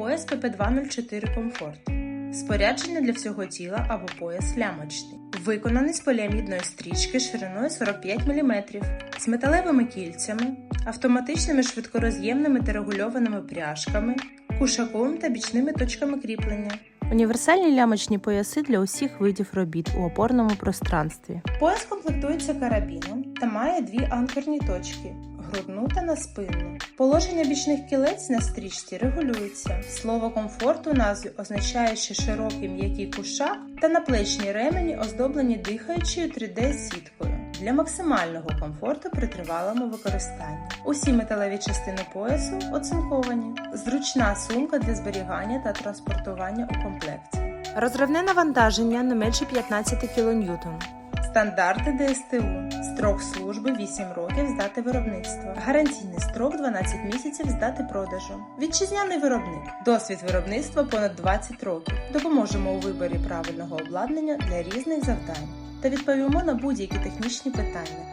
Пояс ПП204 Комфорт. Спорядження для всього тіла або пояс лямочний. Виконаний з поліамідної стрічки шириною 45 мм, з металевими кільцями, автоматичними швидкороз'ємними та регульованими пряжками, кушаком та бічними точками кріплення. Універсальні лямочні пояси для усіх видів робіт у опорному пространстві. Пояс комплектується карабіном та має дві анкерні точки грудну та на спинну. Положення бічних кілець на стрічці регулюється. Слово комфорт у назві означає, що широкий м'який кушак та наплечні ремені оздоблені дихаючою 3D-сіткою для максимального комфорту при тривалому використанні. Усі металеві частини поясу оцинковані. Зручна сумка для зберігання та транспортування у комплекті. Розривне навантаження не менше 15 кН. Стандарти ДСТУ. Строк служби 8 років з дати виробництва. Гарантійний строк 12 місяців з дати продажу. Вітчизняний виробник. Досвід виробництва понад 20 років. Допоможемо у виборі правильного обладнання для різних завдань та відповімо на будь-які технічні питання.